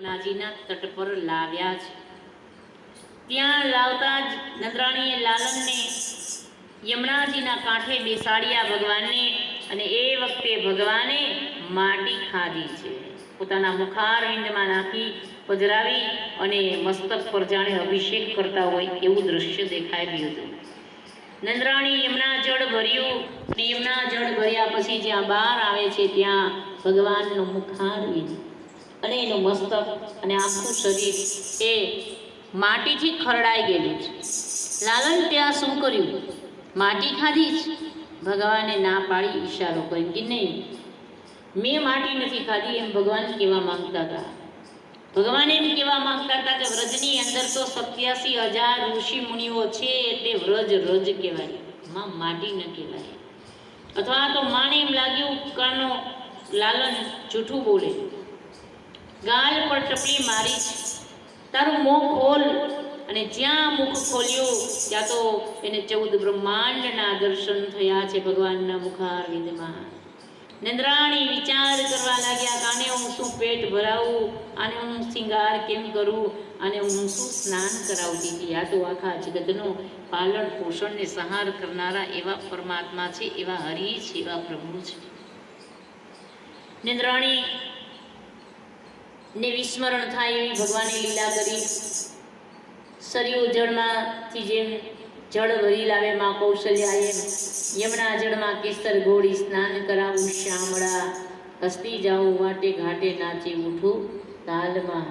યમુનાજીના તટ પર લાવ્યા છે. ત્યાં લાવતા જ નંદરાણીએ લાલનને યમુનાજીના કાંઠે બેસાડ્યા ભગવાનને અને એ વખતે ભગવાને માટી ખાધી છે. પોતાના મુખારવિંદમાં નાખી પધરાવી અને મસ્તક પર જાણે અભિષેક કરતા હોય એવું દ્રશ્ય દેખાઈ ગયું હતું. નંદરાણી યમુના જળ ભર્યું અને યમુના જળ ભર્યા પછી જ્યાં બહાર આવે છે ત્યાં ભગવાનનું મુખારવિંદ અને એનું મસ્તક અને આખું શરીર એ માટીથી ખરડાઈ ગયેલું છે. લાલન ત્યાં શું કર્યું? માટી ખાધી જ. ભગવાને ના પાડી ઈશારો કરી કે નહીં? મેં માટી નથી ખાધી એમ ભગવાન કહેવા માંગતા હતા. ભગવાન એમ કહેવા માંગતા હતા કે વ્રજની અંદર તો સત્યાસી હજાર ઋષિ મુનિઓ છે એટલે વ્રજ રજ કહેવાય. માં માટી ન કહેવાય. અથવા તો માને એમ લાગ્યું કાનો લાલન જૂઠું બોલે. ગાલ પર ટપલી મારી છે. તારું મોં ખોલ અને જ્યાં મુખ ખોલ્યું, ત્યાં તો એને ચૌદ બ્રહ્માંડના દર્શન થયા છે ભગવાનના મુખારવિંદમાં. નંદરાણી વિચાર કરવા લાગ્યા આને હું શું પેટ ભરાવું? આને હું શિંગાર કેમ કરું? અને હું શું સ્નાન કરાવતી હતી આ તો આખા જગતનો પાલન પોષણને સંહાર કરનારા એવા પરમાત્મા છે, એવા હરિ છે, એવા પ્રભુ છે. નિંદ્રાણી ને વિસ્મરણ થાય એવી ભગવાને લીલા કરી. સરયુ જળમાંથી જેમ જળ ભરી લાવે માં કૌશલ્યા એમ. યમુના જળમાં કેસર ગોળી સ્નાન કરાવું શ્યામળા હસતી જાઉં વાટે ઘાટે નાચી ઉઠું તાલમાં.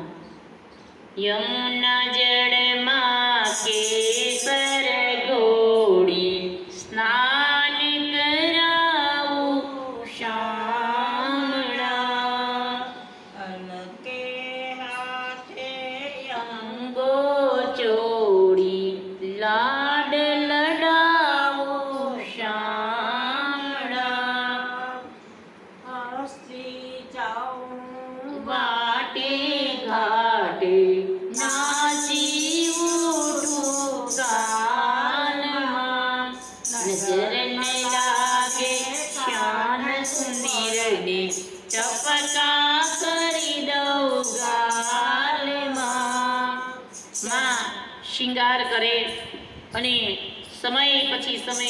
યમુના જળમાં સુંદરને ચપકા કરી દઉં ગાલમાં. માં શિંગાર કરે અને સમય પછી સમય